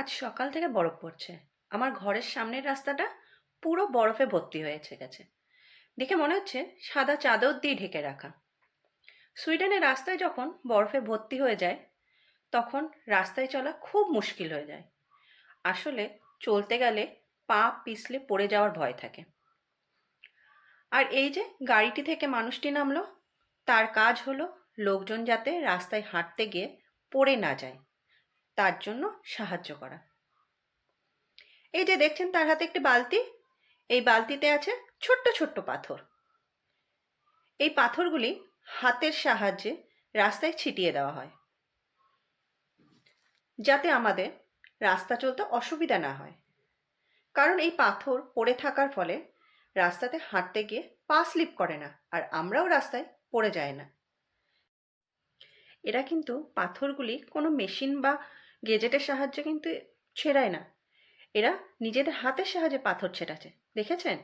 আজ সকাল থেকে বরফ পড়ছে। আমার ঘরের সামনের রাস্তাটা পুরো বরফে ভর্তি হয়েছে গেছে দেখে মনে হচ্ছে সাদা চাদর দিয়ে ঢেকে রাখা। সুইডেনের রাস্তায় যখন বরফে ভর্তি হয়ে যায়, তখন রাস্তায় চলা খুব মুশকিল হয়ে যায়। আসলে চলতে গেলে পা পিছলে পড়ে যাওয়ার ভয় থাকে। আর এই যে গাড়িটি থেকে মানুষটি নামলো, তার কাজ হলো লোকজন যাতে রাস্তায় হাঁটতে গিয়ে পড়ে না যায়। তার জন্য সাহায্য করা। এই যে দেখছেন তার হাতে একটি বালতি। এই বালতিতে আছে ছোট্ট ছোট্ট পাথর। এই পাথরগুলি হাতের সাহায্যে রাস্তায় ছিটিয়ে দেওয়া হয়। যাতে আমাদের রাস্তা চলতে অসুবিধা না হয়। কারণ এই পাথর পড়ে থাকার ফলে রাস্তাতে হাঁটতে গিয়ে পা স্লিপ করে না আর আমরাও রাস্তায় পড়ে যায় না। এরা কিন্তু পাথরগুলি কোনো মেশিন বা গেজেটের সাহায্যে কিন্তু ছেড়ায় না। এরা নিজেদের হাতের সাহায্যে পাথর ছেটাছে দেখেছেন?